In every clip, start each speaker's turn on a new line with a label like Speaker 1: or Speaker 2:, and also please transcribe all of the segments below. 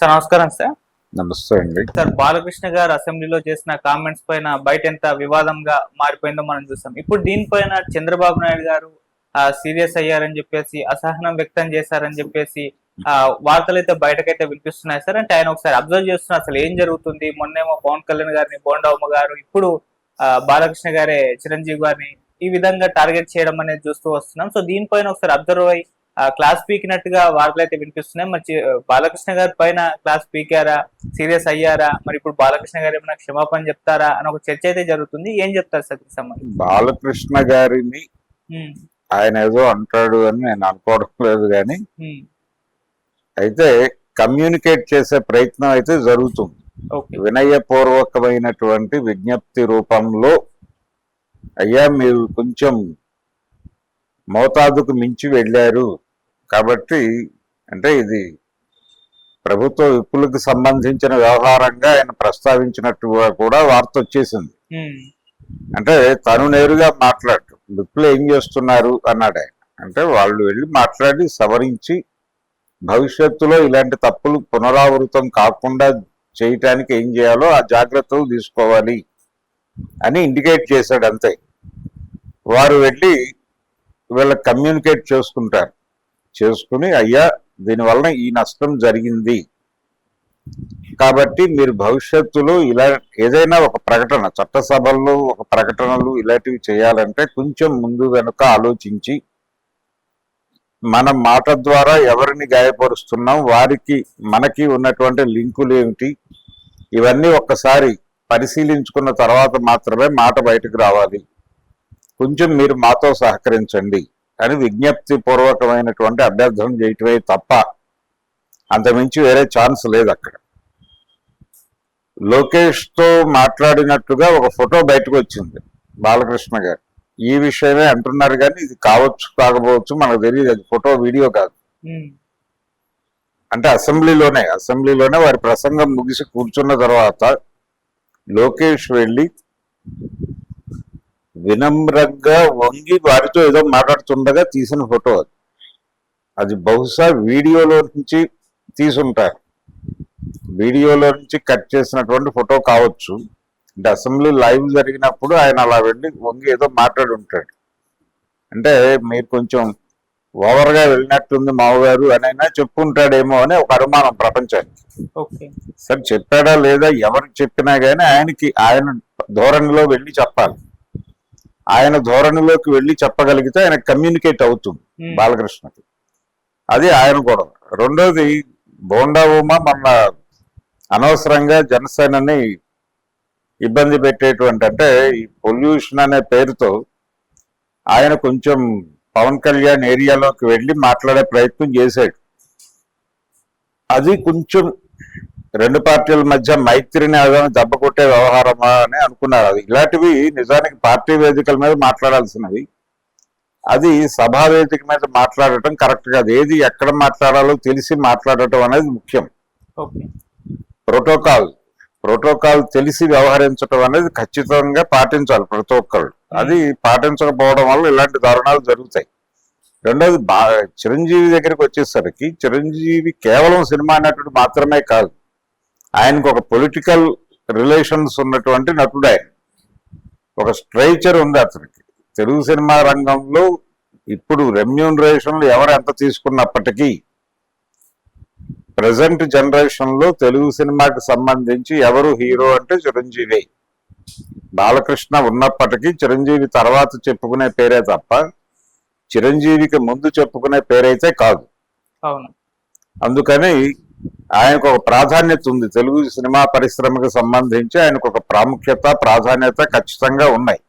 Speaker 1: Sir నమస్కారం sir.
Speaker 2: నమస్తే అండి.
Speaker 1: సార్ బాలకృష్ణ గారు అసెంబ్లీలో చేసిన కామెంట్స్ పైన బయట ఎంత వివాదంగా మారిపోయిందో మనం చూసాం ఇప్పుడు దీనిపైన చంద్రబాబు నాయుడు గారు సీరియస్ అయ్యారని చెప్పేసి అసహనం వ్యక్తం చేశారని చెప్పేసి ఆ, వార్తలు అయితే బయటకైతే వినిపిస్తున్నాయి సార్. అంటే ఆయన ఒకసారి అబ్జర్వ్ చేస్తున్నారు అసలు ఏం జరుగుతుంది? మొన్నేమో పవన్ కళ్యాణ్ గారిని బోండవమ్మ గారు ఇప్పుడు బాలకృష్ణ గారే చిరంజీవి గారిని ఈ విధంగా టార్గెట్ చేయడం అనేది చూస్తూ వస్తున్నాం. సో దీనిపైన ఒకసారి అబ్జర్వ్ అయ్యి క్లాస్ పీకినట్టుగా వార్తలు అయితే వినిపిస్తున్నాయి. మరి బాలకృష్ణ గారి పైన క్లాస్ పీకారా? సీరియస్ అయ్యారా? మరి ఇప్పుడు బాలకృష్ణ గారు ఏమైనా క్షమాపణ చెప్తారా? అని ఒక చర్చ అయితే జరుగుతుంది. ఏం చెప్తారు సార్ దీనికి సంబంధించి?
Speaker 2: బాలకృష్ణ గారిని ఆయన ఏదో అంటాడు అని నేను అనుకోవడం లేదు కానీ అయితే కమ్యూనికేట్ చేసే ప్రయత్నం అయితే జరుగుతుంది. వినయపూర్వకమైనటువంటి విజ్ఞప్తి రూపంలో అయ్యా మీరు కొంచెం మోతాదుకు మించి వెళ్ళారు. కాబట్టి అంటే ఇది ప్రభుత్వ విప్పులకు సంబంధించిన వ్యవహారంగా ఆయన ప్రస్తావించినట్టుగా కూడా వార్త వచ్చేసింది. అంటే తను నేరుగా మాట్లాడు విప్పులు ఏం చేస్తున్నారు అన్నాడు ఆయన. అంటే వాళ్ళు వెళ్ళి మాట్లాడి సవరించి భవిష్యత్తులో ఇలాంటి తప్పులు పునరావృతం కాకుండా చేయటానికి ఏం చేయాలో ఆ జాగ్రత్తలు తీసుకోవాలి అని ఇండికేట్ చేశాడు అంతే. వారు వెళ్ళి వీళ్ళకి కమ్యూనికేట్ చేసుకుంటారు. చేసుకుని అయ్యా దీనివలన ఈ నష్టం జరిగింది. కాబట్టి మీరు భవిష్యత్తులో ఇలా ఏదైనా ఒక ప్రకటన చట్టసభల్లో ఒక ప్రకటనలు ఇలాంటివి చేయాలంటే కొంచెం ముందు వెనుక ఆలోచించి మన మాట ద్వారా ఎవరిని గాయపరుస్తున్నాం వారికి మనకి ఉన్నటువంటి లింకులు ఏమిటి ఇవన్నీ ఒక్కసారి పరిశీలించుకున్న తర్వాత మాత్రమే మాట బయటకు రావాలి. కొంచెం మీరు మాతో సహకరించండి. అని విజ్ఞప్తి పూర్వకమైనటువంటి అభ్యర్థన చేయటమే తప్ప అంతమించి వేరే ఛాన్స్ లేదు అక్కడ. లోకేష్తో మాట్లాడినట్టుగా ఒక ఫోటో బయటకు వచ్చింది బాలకృష్ణ గారు. ఈ విషయమే అంటున్నారు కానీ ఇది కావచ్చు కాకపోవచ్చు మనకు తెలియదు అది ఫోటో వీడియో కాదు. అంటే అసెంబ్లీలోనే అసెంబ్లీలోనే వారి ప్రసంగం ముగిసి కూర్చున్న తర్వాత లోకేష్ వెళ్ళి వినమ్రంగా వంగి వారితో ఏదో మాట్లాడుతుండగా తీసిన ఫోటో అది. అది బహుశా వీడియోలో నుంచి తీసుంటారు వీడియోలో నుంచి కట్ చేసినటువంటి ఫోటో కావచ్చు. అంటే అసెంబ్లీ లైవ్ జరిగినప్పుడు ఆయన అలా వెళ్ళి వంగి ఏదో మాట్లాడి ఉంటాడు. అంటే మీరు కొంచెం ఓవర్గా వెళ్ళినట్టుంది మావగారు అని అయినా చెప్పుంటాడేమో అని ఒక అనుమానం ప్రపంచానికి.
Speaker 1: ఓకే.
Speaker 2: సరే చెప్పాడా లేదా ఎవరికి చెప్పినా గానీ ఆయనకి ఆయన ధోరణిలో వెళ్ళి చెప్పాలి. ఆయన ధోరణిలోకి వెళ్ళి చెప్పగలిగితే ఆయన కమ్యూనికేట్ అవుతుంది బాలకృష్ణకి. అది ఆయన కూడా రెండోది బోండా ఉమ మన అనవసరంగా జనసేనని ఇబ్బంది పెట్టేటువంటి అంటే ఈ పొల్యూషన్ అనే పేరుతో ఆయన కొంచెం పవన్ కళ్యాణ్ ఏరియాలోకి వెళ్ళి మాట్లాడే ప్రయత్నం చేశాడు. అది కొంచెం రెండు పార్టీల మధ్య మైత్రిని దెబ్బ కొట్టే వ్యవహారమా అని అనుకున్నారు అది. ఇలాంటివి నిజానికి పార్టీ వేదికల మీద మాట్లాడాల్సినవి. అది సభా వేదిక మీద మాట్లాడటం కరెక్ట్ కాదు. ఏది ఎక్కడ మాట్లాడాలో తెలిసి మాట్లాడటం అనేది ముఖ్యం.
Speaker 1: ఓకే.
Speaker 2: ప్రోటోకాల్. ప్రోటోకాల్ తెలిసి వ్యవహరించడం అనేది ఖచ్చితంగా పాటించాలి ప్రతి ఒక్కళ్ళు. అది పాటించకపోవడం వల్ల ఇలాంటి దారుణాలు జరుగుతాయి. రెండోది చిరంజీవి దగ్గరికి వచ్చేసరికి చిరంజీవి కేవలం సినిమా నటుడు మాత్రమే కాదు. ఆయనకు ఒక పొలిటికల్ రిలేషన్స్ ఉన్నటువంటి నటుడు. ఆయన ఒక స్ట్రైచర్ ఉంది అతనికి. తెలుగు సినిమా రంగంలో ఇప్పుడు రెమ్యూనరేషన్లు ఎవరు ఎంత తీసుకున్నప్పటికీ ప్రజెంట్ జనరేషన్లో తెలుగు సినిమాకి సంబంధించి ఎవరు హీరో అంటే చిరంజీవి. బాలకృష్ణ ఉన్నప్పటికీ చిరంజీవి తర్వాత చెప్పుకునే పేరే తప్ప చిరంజీవికి ముందు చెప్పుకునే పేరైతే కాదు.
Speaker 1: అవును.
Speaker 2: అందుకని ఆయనకు ఒక ప్రాధాన్యత ఉంది. తెలుగు సినిమా పరిశ్రమకు సంబంధించి ఆయనకు ఒక ప్రాముఖ్యత ప్రాధాన్యత ఖచ్చితంగా ఉన్నాయి.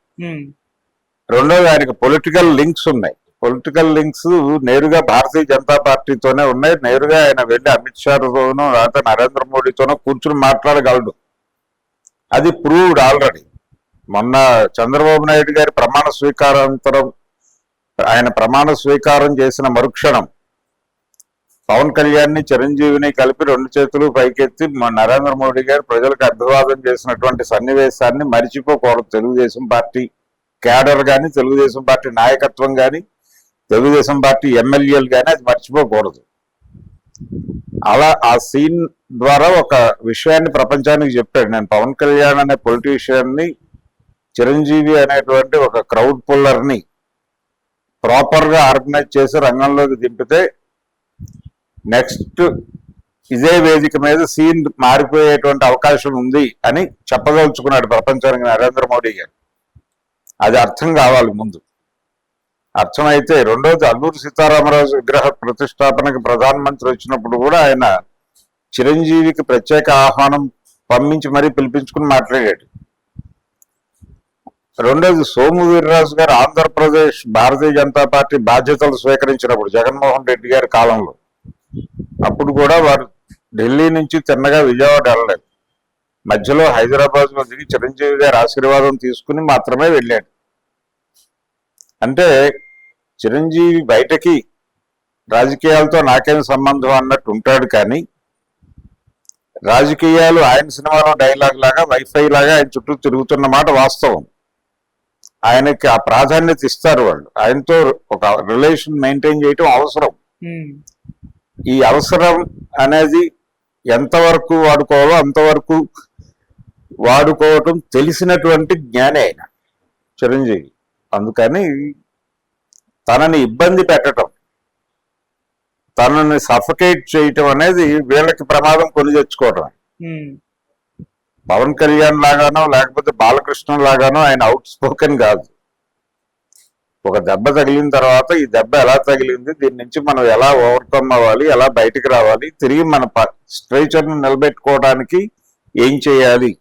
Speaker 2: రెండోది ఆయనకు పొలిటికల్ లింక్స్ ఉన్నాయి. పొలిటికల్ లింక్స్ నేరుగా భారతీయ జనతా పార్టీతోనే ఉన్నాయి. నేరుగా ఆయన వెళ్ళి అమిత్ షాతోనూ లేకపోతే నరేంద్ర మోడీతోనో కూర్చుని మాట్లాడగలడు. అది ప్రూవ్డ్ ఆల్రెడీ మొన్న చంద్రబాబు నాయుడు గారి ప్రమాణ స్వీకారాంతరం ఆయన ప్రమాణ స్వీకారం చేసిన మరుక్షణం పవన్ కళ్యాణ్ని చిరంజీవిని కలిపి రెండు చేతులు పైకెత్తి మా నరేంద్ర మోడీ గారు ప్రజలకు అభివాదం చేసినటువంటి సన్నివేశాన్ని మరిచిపోకూడదు తెలుగుదేశం పార్టీ క్యాడర్ కానీ తెలుగుదేశం పార్టీ నాయకత్వం కానీ తెలుగుదేశం పార్టీ ఎమ్మెల్యేలు కానీ అది మర్చిపోకూడదు అలా ఆ సీన్ ద్వారా ఒక విషయాన్ని ప్రపంచానికి చెప్పాడు. నేను పవన్ కళ్యాణ్ అనే పొలిటీషియన్ని చిరంజీవి అనేటువంటి ఒక క్రౌడ్ పుల్లర్ని ప్రాపర్గా ఆర్గనైజ్ చేసి రంగంలోకి దింపితే నెక్స్ట్ ఇదే వేదిక మీద సీన్ మారిపోయేటువంటి అవకాశం ఉంది అని చెప్పదలుచుకున్నాడు ప్రపంచానికి నరేంద్ర మోడీ గారు. అది అర్థం కావాలి ముందు. అర్థమైతే రెండోది అల్లూరు సీతారామరాజు విగ్రహ ప్రతిష్టాపనకి ప్రధానమంత్రి వచ్చినప్పుడు కూడా ఆయన చిరంజీవికి ప్రత్యేక ఆహ్వానం పంపించి మరీ పిలిపించుకుని మాట్లాడాడు. రెండోది సోము వీర్రాజు గారు ఆంధ్రప్రదేశ్ భారతీయ జనతా పార్టీ బాధ్యతలు స్వీకరించినప్పుడు జగన్మోహన్ రెడ్డి గారి కాలంలో అప్పుడు కూడా వారు ఢిల్లీ నుంచి తిన్నగా విజయవాడ వెళ్ళలేదు. మధ్యలో హైదరాబాద్లో దిగి చిరంజీవి గారి ఆశీర్వాదం తీసుకుని మాత్రమే వెళ్ళాడు. అంటే చిరంజీవి బయటకి రాజకీయాలతో నాకేం సంబంధం అన్నట్టు ఉంటాడు కానీ రాజకీయాలు ఆయన సినిమాలో డైలాగ్ లాగా వైఫై లాగా ఆయన చుట్టూ తిరుగుతున్న మాట వాస్తవం. ఆయనకి ఆ ప్రాధాన్యత ఇస్తారు వాళ్ళు. ఆయనతో ఒక రిలేషన్ మెయింటైన్ చేయటం అవసరం. ఈ అవసరం అనేది ఎంతవరకు వాడుకోవాలో అంతవరకు వాడుకోవటం తెలిసినటువంటి జ్ఞాని ఆయన చిరంజీవి. అందుకని తనని ఇబ్బంది పెట్టడం తనని సఫకేట్ చేయటం అనేది వీళ్ళకి ప్రమాదం కొని తెచ్చుకోవటం.
Speaker 1: ఉమ్,
Speaker 2: పవన్ కళ్యాణ్ లాగానో లేకపోతే బాలకృష్ణ లాగానో ఆయన అవుట్ స్పోకెన్ కాదు. ఒక దెబ్బ తగిలిన తర్వాత ఈ దెబ్బ ఎలా తగిలింది దీని నుంచి మనం ఎలా ఓవర్కమ్ అవ్వాలి ఎలా బయటికి రావాలి తిరిగి మన స్ట్రైచర్ను నిలబెట్టుకోవడానికి ఏం చేయాలి?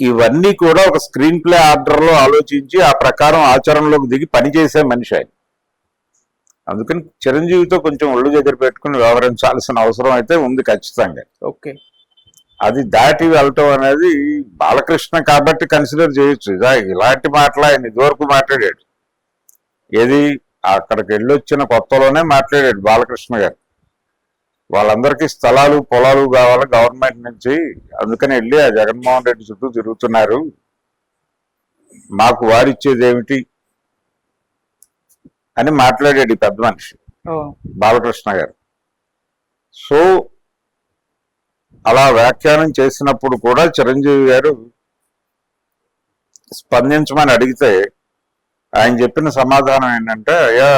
Speaker 2: ఇవన్నీ కూడా ఒక స్క్రీన్ ప్లే ఆర్డర్లో ఆలోచించి ఆ ప్రకారం ఆచరణలోకి దిగి పనిచేసే మనిషి ఆయన. అందుకని చిరంజీవితో కొంచెం ఒళ్ళు దగ్గర పెట్టుకుని వ్యవహరించాల్సిన అవసరం అయితే ఉంది ఖచ్చితంగా.
Speaker 1: ఓకే.
Speaker 2: అది దాటి వెళ్ళటం అనేది బాలకృష్ణ కాబట్టి కన్సిడర్ చేయొచ్చు. ఇదా ఇలాంటి మాటలు ఆయన ఇదివరకు మాట్లాడాడు. ఏది? అక్కడికి వెళ్ళొచ్చిన కొత్తలోనే మాట్లాడాడు బాలకృష్ణ గారు. వాళ్ళందరికీ స్థలాలు పొలాలు కావాలి గవర్నమెంట్ నుంచి. అందుకని వెళ్ళి ఆ జగన్మోహన్ రెడ్డి చుట్టూ తిరుగుతున్నారు. మాకు వారిచ్చేది ఏమిటి? అని మాట్లాడాడు ఈ పెద్ద మనిషి బాలకృష్ణ గారు. సో అలా వ్యాఖ్యానం చేసినప్పుడు కూడా చిరంజీవి గారు స్పందించమని అడిగితే ఆయన చెప్పిన సమాధానం ఏంటంటే అయ్యా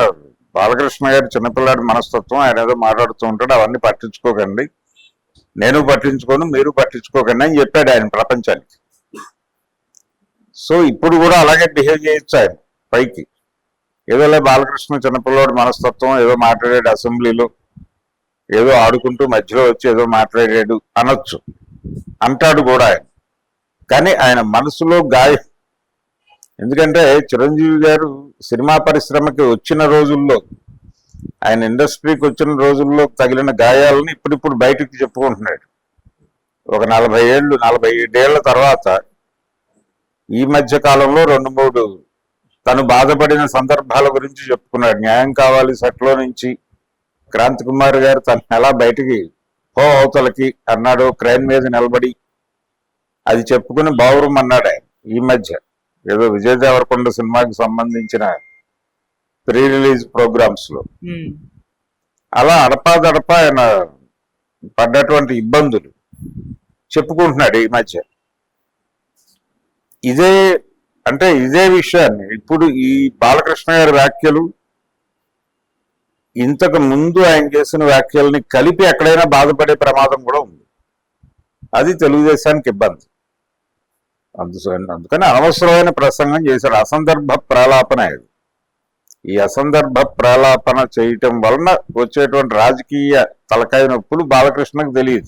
Speaker 2: బాలకృష్ణ గారు చిన్నపిల్లాడి మనస్తత్వం ఆయన ఏదో మాట్లాడుతూ ఉంటాడు అవన్నీ పట్టించుకోకండి. నేను పట్టించుకోను మీరు పట్టించుకోకండి అని చెప్పాడు ఆయన ప్రపంచానికి. సో ఇప్పుడు కూడా అలాగే బిహేవ్ చేయొచ్చు ఆయన పైకి. ఏదోలే బాలకృష్ణ చిన్నపిల్లాడు మనస్తత్వం ఏదో మాట్లాడాడు అసెంబ్లీలో. ఏదో ఆడుకుంటూ మధ్యలో వచ్చి ఏదో మాట్లాడాడు అనొచ్చు. అంటాడు కూడా ఆయన. కానీ ఆయన మనసులో గాయం. ఎందుకంటే చిరంజీవి గారు సినిమా పరిశ్రమకి వచ్చిన రోజుల్లో ఆయన ఇండస్ట్రీకి వచ్చిన రోజుల్లో తగిలిన గాయాలను ఇప్పుడిప్పుడు బయటకు చెప్పుకుంటున్నాడు. ఒక నలభై ఏళ్ళు నలభై ఏడేళ్ళ తర్వాత ఈ మధ్య కాలంలో రెండు మూడు తను బాధపడిన సందర్భాల గురించి చెప్పుకున్నాడు. న్యాయం కావాలి సట్లో నుంచి క్రాంతి కుమార్ గారు తను ఎలా బయటికి పో అవతలకి అన్నాడు. క్రైన్ మీద నిలబడి అది చెప్పుకుని బావురం అన్నాడు ఆయన ఈ మధ్య ఏదో విజయ్ దేవరకొండ సినిమాకి సంబంధించిన ప్రీ రిలీజ్
Speaker 1: ప్రోగ్రామ్స్లో
Speaker 2: అలా అడపాదడప ఆయన పడ్డటువంటి ఇబ్బందులు చెప్పుకుంటున్నాడు ఈ మధ్య. ఇదే అంటే ఇదే విషయాన్ని ఇప్పుడు ఈ బాలకృష్ణ గారి వ్యాఖ్యలు ఇంతకు ముందు ఆయన చేసిన వ్యాఖ్యల్ని కలిపి ఎక్కడైనా బాధపడే ప్రమాదం కూడా ఉంది. అది తెలుగుదేశానికి ఇబ్బంది. అందు అందుకని అనవసరమైన ప్రసంగం చేశాడు. అసందర్భ ప్రలాపన ఇది. ఈ అసందర్భ ప్రలాపన చేయటం వలన వచ్చేటువంటి రాజకీయ తలకాయ నొప్పులు బాలకృష్ణకు తెలియదు.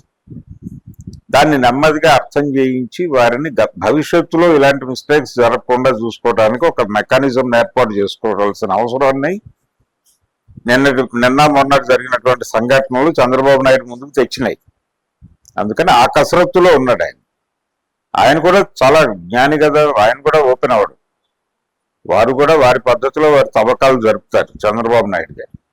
Speaker 2: దాన్ని నెమ్మదిగా అర్థం చేయించి వారిని గ- భవిష్యత్తులో ఇలాంటి మిస్టేక్స్ జరగకుండా చూసుకోవడానికి ఒక మెకానిజం ఏర్పాటు చేసుకోవాల్సిన అవసరాన్ని నిన్న నిన్న మొన్న జరిగినటువంటి సంఘటనలు చంద్రబాబు నాయుడు ముందుకు తెచ్చినాయి. అందుకని ఆ కసరత్తులో ఉన్నాడు ఆయన. ఆయన కూడా చాలా జ్ఞాని కదా ఆయన కూడా ఓపెన్ అవడు. వారు కూడా వారి పద్ధతిలో వారి తవ్వకాలు జరుపుతారు చంద్రబాబు నాయుడు గారు.